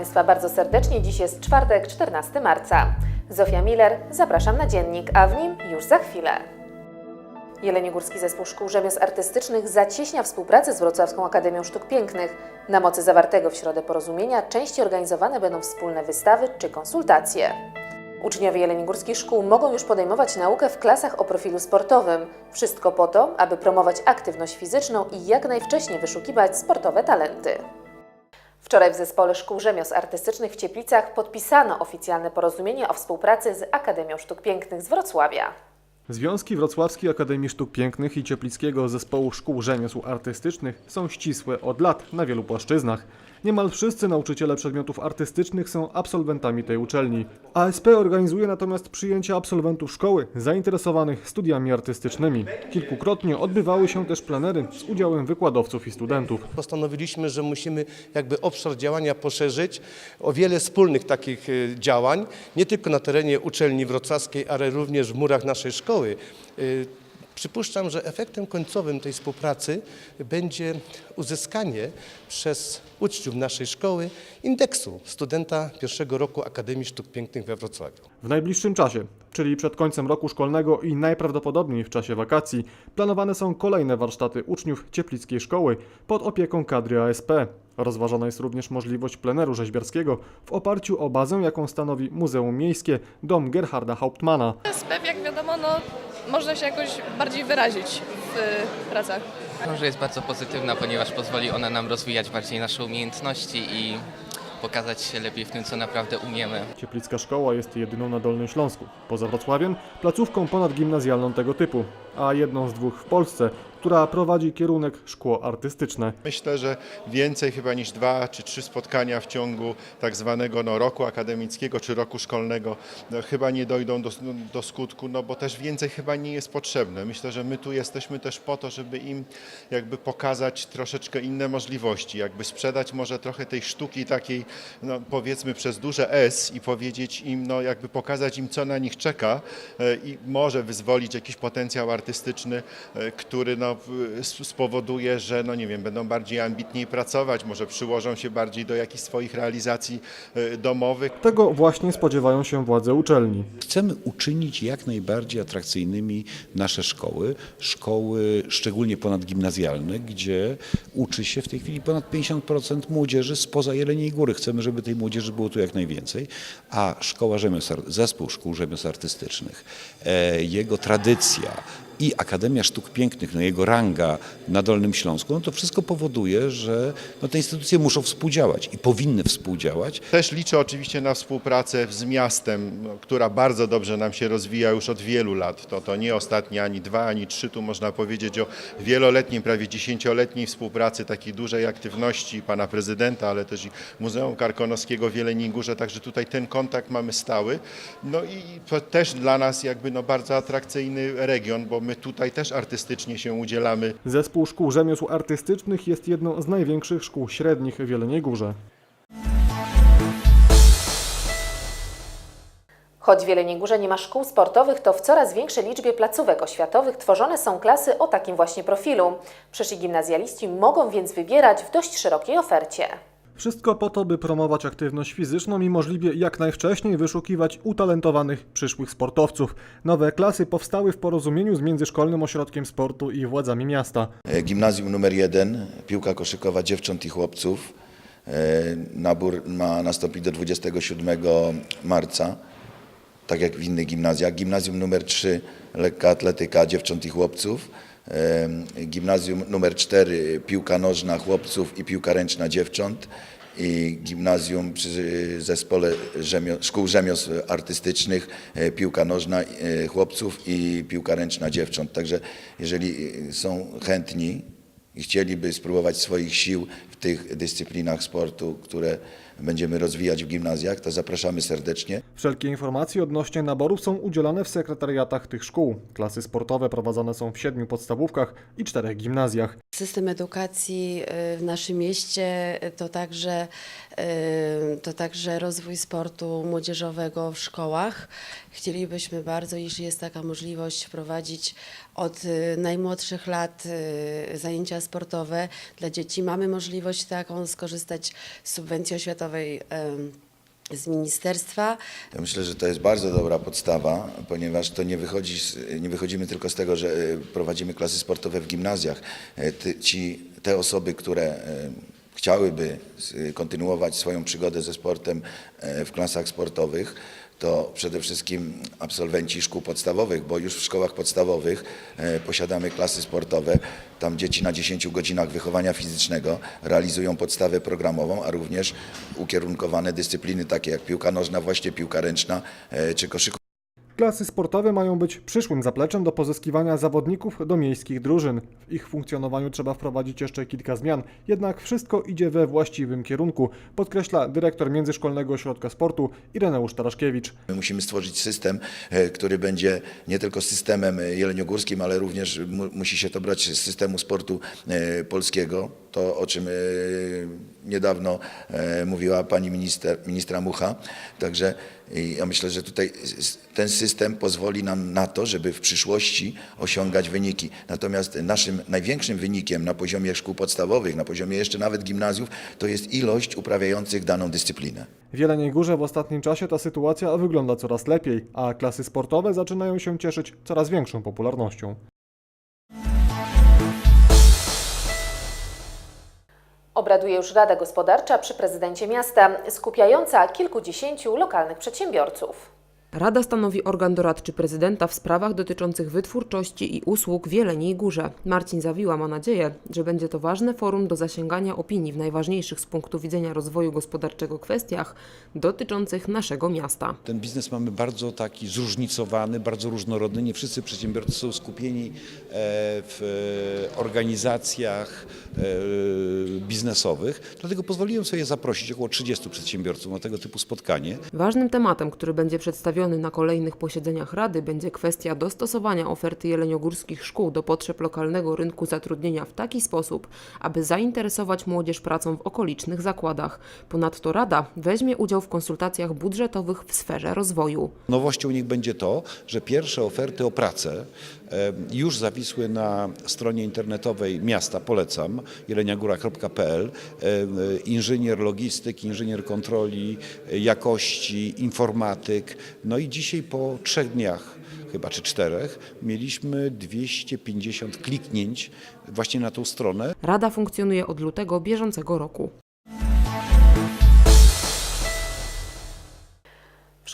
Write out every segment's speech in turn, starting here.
Państwa bardzo serdecznie. Dziś jest czwartek, 14 marca. Zofia Miller, zapraszam na dziennik, a w nim już za chwilę. Jeleniogórski Zespół Szkół Rzemiosł Artystycznych zacieśnia współpracę z Wrocławską Akademią Sztuk Pięknych. Na mocy zawartego w środę porozumienia częściej organizowane będą wspólne wystawy czy konsultacje. Uczniowie jeleniogórskich szkół mogą już podejmować naukę w klasach o profilu sportowym. Wszystko po to, aby promować aktywność fizyczną i jak najwcześniej wyszukiwać sportowe talenty. Wczoraj w Zespole Szkół Rzemiosł Artystycznych w Cieplicach podpisano oficjalne porozumienie o współpracy z Akademią Sztuk Pięknych z Wrocławia. Związki Wrocławskiej Akademii Sztuk Pięknych i Cieplickiego Zespołu Szkół Rzemiosł Artystycznych są ścisłe od lat na wielu płaszczyznach. Niemal wszyscy nauczyciele przedmiotów artystycznych są absolwentami tej uczelni. ASP organizuje natomiast przyjęcia absolwentów szkoły zainteresowanych studiami artystycznymi. Kilkukrotnie odbywały się też plenery z udziałem wykładowców i studentów. Postanowiliśmy, że musimy jakby obszar działania poszerzyć o wiele wspólnych takich y, działań, nie tylko na terenie uczelni wrocławskiej, ale również w murach naszej szkoły. Y, Przypuszczam, że efektem końcowym tej współpracy będzie uzyskanie przez uczniów naszej szkoły indeksu studenta pierwszego roku Akademii Sztuk Pięknych we Wrocławiu. W najbliższym czasie, czyli przed końcem roku szkolnego i najprawdopodobniej w czasie wakacji, planowane są kolejne warsztaty uczniów Cieplickiej Szkoły pod opieką kadry ASP. Rozważana jest również możliwość pleneru rzeźbiarskiego w oparciu o bazę, jaką stanowi Muzeum Miejskie Dom Gerharda Hauptmana. SPEW, jak wiadomo, no, można się jakoś bardziej wyrazić w pracach. Uważam, że jest bardzo pozytywna, ponieważ pozwoli ona nam rozwijać bardziej nasze umiejętności i pokazać się lepiej w tym, co naprawdę umiemy. Cieplicka Szkoła jest jedyną na Dolnym Śląsku, poza Wrocławiem, placówką ponadgimnazjalną tego typu, a jedną z dwóch w Polsce, która prowadzi kierunek szkło artystyczne. Myślę, że więcej chyba niż dwa czy trzy spotkania w ciągu tak zwanego no, roku akademickiego czy roku szkolnego no, chyba nie dojdą do, do skutku, no bo też więcej chyba nie jest potrzebne. Myślę, że my tu jesteśmy też po to, żeby im jakby pokazać troszeczkę inne możliwości, jakby sprzedać może trochę tej sztuki takiej, no, powiedzmy przez duże S i powiedzieć im, no jakby pokazać im, co na nich czeka e, i może wyzwolić jakiś potencjał artystyczny, e, który no, spowoduje, że no nie wiem, będą bardziej ambitniej pracować, może przyłożą się bardziej do jakichś swoich realizacji e, domowych. Tego właśnie spodziewają się władze uczelni. Chcemy uczynić jak najbardziej atrakcyjnymi nasze szkoły, szkoły szczególnie ponadgimnazjalne, gdzie uczy się w tej chwili ponad 50% młodzieży spoza Jeleniej Góry. Chcemy, żeby tej młodzieży było tu jak najwięcej, a Szkoła Rzemiosł, Zespół Szkół Rzemiosł Artystycznych, e, jego tradycja i Akademia Sztuk Pięknych, no jego ranga na Dolnym Śląsku, no to wszystko powoduje, że no te instytucje muszą współdziałać i powinny współdziałać. Też liczę oczywiście na współpracę z miastem, która bardzo dobrze nam się rozwija już od wielu lat. To, to nie ostatnie ani dwa, ani trzy, tu można powiedzieć o wieloletniej, prawie dziesięcioletniej współpracy, takiej dużej aktywności pana prezydenta, ale też i Muzeum Karkonoskiego w Jeleniej Górze, także tutaj ten kontakt mamy stały. No i to też dla nas jakby no bardzo atrakcyjny region, bo my tutaj też artystycznie się udzielamy Zespół Szkół Rzemiosł Artystycznych jest jedną z największych szkół średnich w Jeleniej Górze. Choć w Jeleniej Górze nie ma szkół sportowych, to w coraz większej liczbie placówek oświatowych tworzone są klasy o takim właśnie profilu. Przyszli gimnazjaliści mogą więc wybierać w dość szerokiej ofercie. Wszystko po to, by promować aktywność fizyczną i możliwie jak najwcześniej wyszukiwać utalentowanych przyszłych sportowców. Nowe klasy powstały w porozumieniu z Międzyszkolnym Ośrodkiem Sportu i władzami miasta. E, Gimnazjum numer jeden, piłka koszykowa dziewcząt i chłopców. E, Nabór ma nastąpić do 27 marca, tak jak w innych gimnazjach. Gimnazjum numer 3, lekka atletyka dziewcząt i chłopców. Gimnazjum numer 4, piłka nożna chłopców i piłka ręczna dziewcząt. I gimnazjum przy zespole szkół rzemiosł artystycznych, e, piłka nożna e, chłopców i piłka ręczna dziewcząt. Także jeżeli są chętni i chcieliby spróbować swoich sił tych dyscyplinach sportu, które będziemy rozwijać w gimnazjach, to zapraszamy serdecznie. Wszelkie informacje odnośnie naborów są udzielane w sekretariatach tych szkół. Klasy sportowe prowadzone są w siedmiu podstawówkach i czterech gimnazjach. System edukacji y, w naszym mieście y, to także, y, to także rozwój sportu młodzieżowego w szkołach. Chcielibyśmy bardzo, jeśli jest taka możliwość, wprowadzić od najmłodszych lat zajęcia sportowe dla dzieci. Mamy możliwość taką skorzystać z subwencji oświatowej z ministerstwa. Ja myślę, że to jest bardzo dobra podstawa, ponieważ to nie, wychodzi, nie wychodzimy tylko z tego, że e, prowadzimy klasy sportowe w gimnazjach. E, ci, te osoby, które e, chciałyby kontynuować swoją przygodę ze sportem w klasach sportowych, to przede wszystkim absolwenci szkół podstawowych, bo już w szkołach podstawowych e, posiadamy klasy sportowe. Tam dzieci na 10 godzinach wychowania fizycznego realizują podstawę programową, a również ukierunkowane dyscypliny takie jak piłka nożna, właśnie piłka ręczna e, czy koszykówka. Klasy sportowe mają być przyszłym zapleczem do pozyskiwania zawodników do miejskich drużyn. W ich funkcjonowaniu trzeba wprowadzić jeszcze kilka zmian, jednak wszystko idzie we właściwym kierunku, podkreśla dyrektor Międzyszkolnego Ośrodka Sportu Ireneusz Taraszkiewicz. My musimy stworzyć system, e, który będzie nie tylko systemem jeleniogórskim, ale również mu, musi się to brać z systemu sportu e, polskiego. To, o czym e, niedawno e, mówiła pani minister, ministra Mucha. Także ja myślę, że tutaj ten system pozwoli nam na to, żeby w przyszłości osiągać wyniki. Natomiast naszym największym wynikiem na poziomie szkół podstawowych, na poziomie jeszcze nawet gimnazjów, to jest ilość uprawiających daną dyscyplinę. W Jeleniej Górze w ostatnim czasie ta sytuacja wygląda coraz lepiej, a klasy sportowe zaczynają się cieszyć coraz większą popularnością. Obraduje już Rada Gospodarcza przy prezydencie miasta, skupiająca kilkudziesięciu lokalnych przedsiębiorców. Rada stanowi organ doradczy prezydenta w sprawach dotyczących wytwórczości i usług w Jeleniej Górze. Marcin Zawiła ma nadzieję, że będzie to ważne forum do zasięgania opinii w najważniejszych z punktu widzenia rozwoju gospodarczego kwestiach dotyczących naszego miasta. Ten biznes mamy bardzo taki zróżnicowany, bardzo różnorodny. Nie wszyscy przedsiębiorcy są skupieni e, w e, organizacjach e, biznesowych. Dlatego pozwoliłem sobie zaprosić około 30 przedsiębiorców na tego typu spotkanie. Ważnym tematem, który będzie przedstawiony na kolejnych posiedzeniach Rady, będzie kwestia dostosowania oferty jeleniogórskich szkół do potrzeb lokalnego rynku zatrudnienia w taki sposób, aby zainteresować młodzież pracą w okolicznych zakładach. Ponadto Rada weźmie udział w konsultacjach budżetowych w sferze rozwoju. Nowością niech będzie to, że pierwsze oferty o pracę już zawisły na stronie internetowej miasta, polecam, jeleniagóra.pl. E, e, Inżynier logistyki, inżynier kontroli, e, jakości, informatyk. No i dzisiaj po trzech dniach chyba czy czterech, mieliśmy 250 kliknięć właśnie na tą stronę. Rada funkcjonuje od lutego bieżącego roku.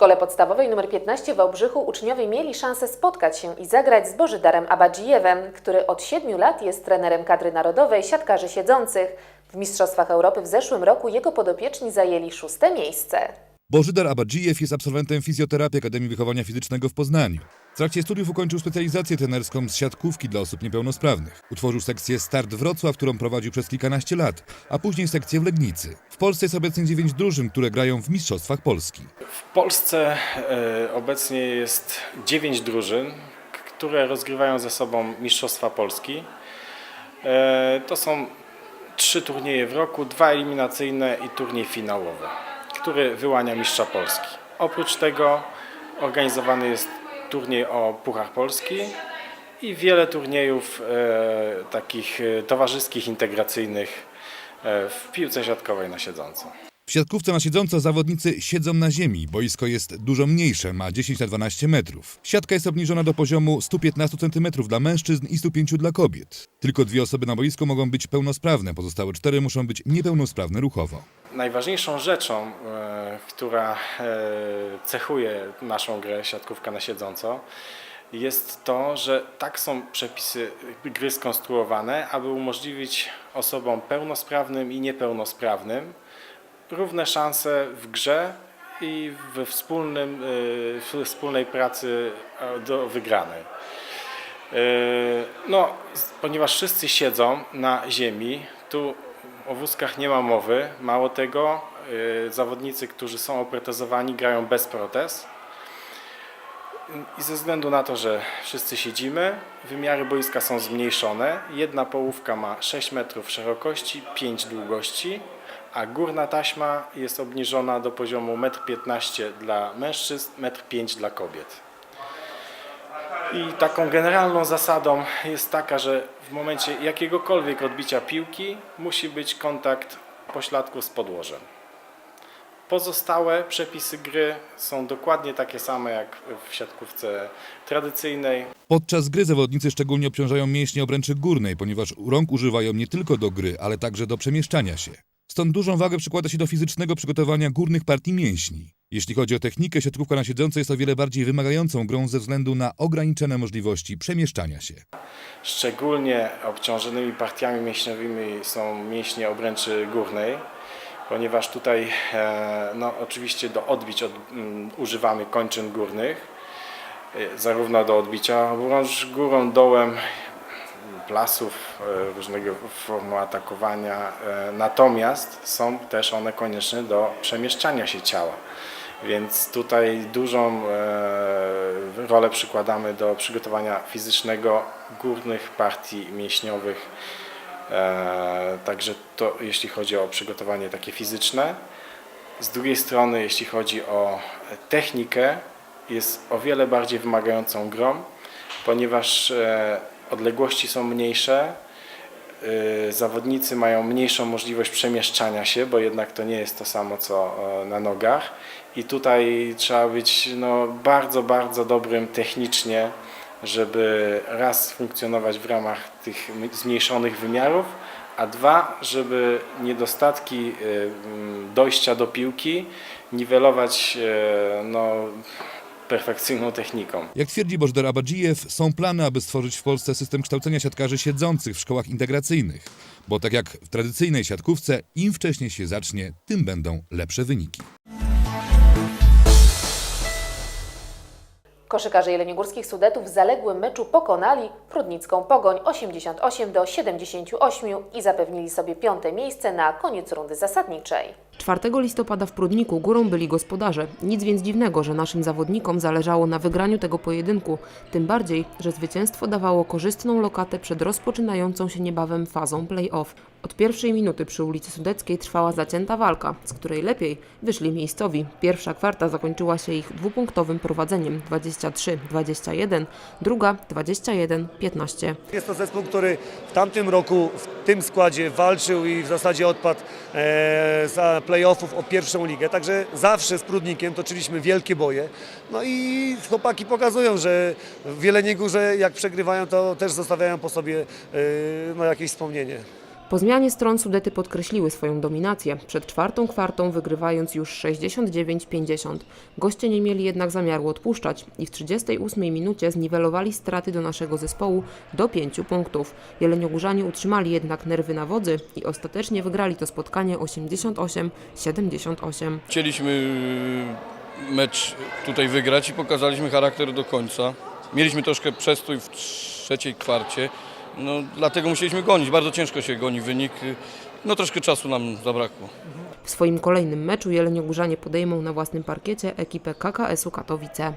Szkole podstawowej nr 15 w Wałbrzychu uczniowie mieli szansę spotkać się i zagrać z Bożydarem Abadżijewem, który od 7 lat jest trenerem kadry narodowej siatkarzy siedzących. W Mistrzostwach Europy w zeszłym roku jego podopieczni zajęli szóste miejsce. Bożydar Abadżijew jest absolwentem fizjoterapii Akademii Wychowania Fizycznego w Poznaniu. W trakcie studiów ukończył specjalizację trenerską z siatkówki dla osób niepełnosprawnych. Utworzył sekcję Start Wrocław, którą prowadził przez kilkanaście lat, a później sekcję w Legnicy. W Polsce jest obecnie dziewięć drużyn, które grają w Mistrzostwach Polski. W Polsce e, obecnie jest 9 drużyn, które rozgrywają ze sobą Mistrzostwa Polski. E, To są trzy turnieje w roku, dwa eliminacyjne i turniej finałowy, który wyłania mistrza Polski. Oprócz tego organizowany jest turniej o Puchar Polski i wiele turniejów e, takich e, towarzyskich, integracyjnych e, w piłce siatkowej na siedząco. W siatkówce na siedząco zawodnicy siedzą na ziemi. Boisko jest dużo mniejsze, ma 10 na 12 metrów. Siatka jest obniżona do poziomu 115 cm dla mężczyzn i 105 dla kobiet. Tylko dwie osoby na boisku mogą być pełnosprawne, pozostałe cztery muszą być niepełnosprawne ruchowo. Najważniejszą rzeczą, e, która e, cechuje naszą grę siatkówka na siedząco, jest to, że tak są przepisy gry skonstruowane, aby umożliwić osobom pełnosprawnym i niepełnosprawnym równe szanse w grze i we wspólnym, e, w wspólnej pracy e, do wygranej. E, No, ponieważ wszyscy siedzą na ziemi, tu o wózkach nie ma mowy. Mało tego, y, zawodnicy, którzy są oprotezowani, grają bez protez. I ze względu na to, że wszyscy siedzimy, wymiary boiska są zmniejszone. Jedna połówka ma 6 metrów szerokości, 5 długości, a górna taśma jest obniżona do poziomu 1,15 m dla mężczyzn, 1,5 m dla kobiet. I taką generalną zasadą jest taka, że w momencie jakiegokolwiek odbicia piłki musi być kontakt pośladku z podłożem. Pozostałe przepisy gry są dokładnie takie same jak w siatkówce tradycyjnej. Podczas gry zawodnicy szczególnie obciążają mięśnie obręczy górnej, ponieważ rąk używają nie tylko do gry, ale także do przemieszczania się. Stąd dużą wagę przykłada się do fizycznego przygotowania górnych partii mięśni. Jeśli chodzi o technikę, siatkówka na siedząco jest o wiele bardziej wymagającą grą ze względu na ograniczone możliwości przemieszczania się. Szczególnie obciążonymi partiami mięśniowymi są mięśnie obręczy górnej, ponieważ tutaj e, no, oczywiście do odbić od, mm, używamy kończyn górnych, e, zarówno do odbicia obrącz górą, dołem, plasów, e, różnego formu atakowania, e, natomiast są też one konieczne do przemieszczania się ciała. Więc tutaj dużą e, rolę przykładamy do przygotowania fizycznego górnych partii mięśniowych. Także to jeśli chodzi o przygotowanie takie fizyczne. Z drugiej strony, jeśli chodzi o technikę, jest o wiele bardziej wymagającą grą, ponieważ odległości są mniejsze, y, zawodnicy mają mniejszą możliwość przemieszczania się, bo jednak to nie jest to samo co e, na nogach. I tutaj trzeba być no, bardzo, bardzo dobrym technicznie, żeby raz funkcjonować w ramach tych zmniejszonych wymiarów, a dwa, żeby niedostatki y, dojścia do piłki niwelować e, no, perfekcyjną techniką. Jak twierdzi Bożdar Abadżijew, są plany, aby stworzyć w Polsce system kształcenia siatkarzy siedzących w szkołach integracyjnych. Bo tak jak w tradycyjnej siatkówce, im wcześniej się zacznie, tym będą lepsze wyniki. Koszykarze jeleniogórskich Sudetów w zaległym meczu pokonali Prudnicką Pogoń 88 do 78 i zapewnili sobie piąte miejsce na koniec rundy zasadniczej. 4 listopada w Prudniku górą byli gospodarze. Nic więc dziwnego, że naszym zawodnikom zależało na wygraniu tego pojedynku. Tym bardziej, że zwycięstwo dawało korzystną lokatę przed rozpoczynającą się niebawem fazą play-off. Od pierwszej minuty przy ulicy Sudeckiej trwała zacięta walka, z której lepiej wyszli miejscowi. Pierwsza kwarta zakończyła się ich dwupunktowym prowadzeniem 23-21, druga 21-15. Jest to zespół, który w tamtym roku w tym składzie walczył i w zasadzie odpadł e, za playoffów o pierwszą ligę. Także zawsze z Prudnikiem toczyliśmy wielkie boje. No i chłopaki pokazują, że w Jeleniej Górze jak przegrywają, to też zostawiają po sobie e, no, jakieś wspomnienie. Po zmianie stron Sudety podkreśliły swoją dominację, przed czwartą kwartą wygrywając już 69-50. Goście nie mieli jednak zamiaru odpuszczać i w 38 minucie zniwelowali straty do naszego zespołu do 5 punktów. Jeleniogórzanie utrzymali jednak nerwy na wodzy i ostatecznie wygrali to spotkanie 88-78. Chcieliśmy mecz tutaj wygrać i pokazaliśmy charakter do końca. Mieliśmy troszkę przestój w trzeciej kwarcie, no, dlatego musieliśmy gonić. Bardzo ciężko się goni wynik. No troszkę czasu nam zabrakło. W swoim kolejnym meczu Jeleniogórzanie podejmą na własnym parkiecie ekipę KKS-u Katowice.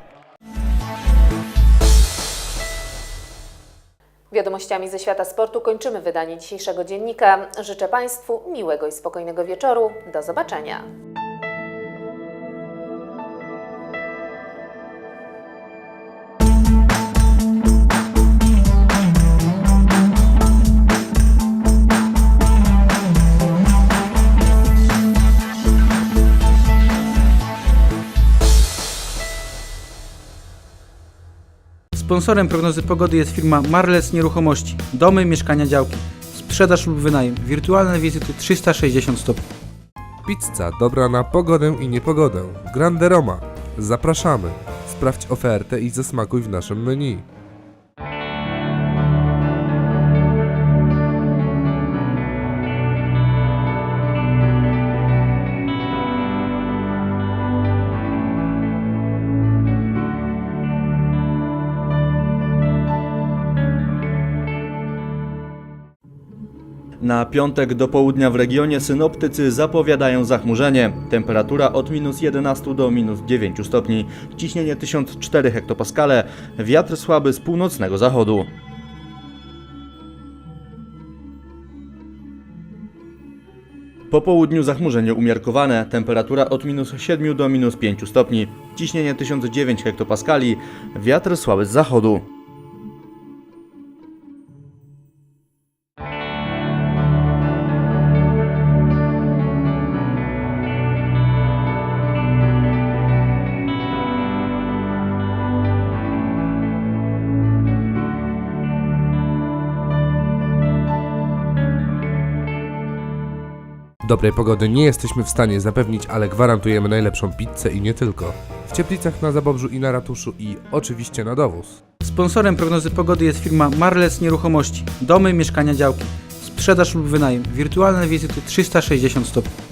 Wiadomościami ze świata sportu kończymy wydanie dzisiejszego dziennika. Życzę Państwu miłego i spokojnego wieczoru. Do zobaczenia. Sponsorem prognozy pogody jest firma Marles Nieruchomości. Domy, mieszkania, działki. Sprzedaż lub wynajem. Wirtualne wizyty 360 stopni. Pizza dobra na pogodę i niepogodę. Grande Roma. Zapraszamy. Sprawdź ofertę i zasmakuj w naszym menu. Na piątek do południa w regionie synoptycy zapowiadają zachmurzenie. Temperatura od minus 11 do minus 9 stopni. Ciśnienie 1004 hektopaskale. Wiatr słaby z północnego zachodu. Po południu zachmurzenie umiarkowane, temperatura od minus 7 do minus 5 stopni, ciśnienie 1009 hektopaskali, wiatr słaby z zachodu. Dobrej pogody nie jesteśmy w stanie zapewnić, ale gwarantujemy najlepszą pizzę i nie tylko. W Cieplicach, na Zabobrzu i na Ratuszu i oczywiście na dowóz. Sponsorem prognozy pogody jest firma Marles Nieruchomości. Domy, mieszkania, działki. Sprzedaż lub wynajem. Wirtualne wizyty 360 stopni.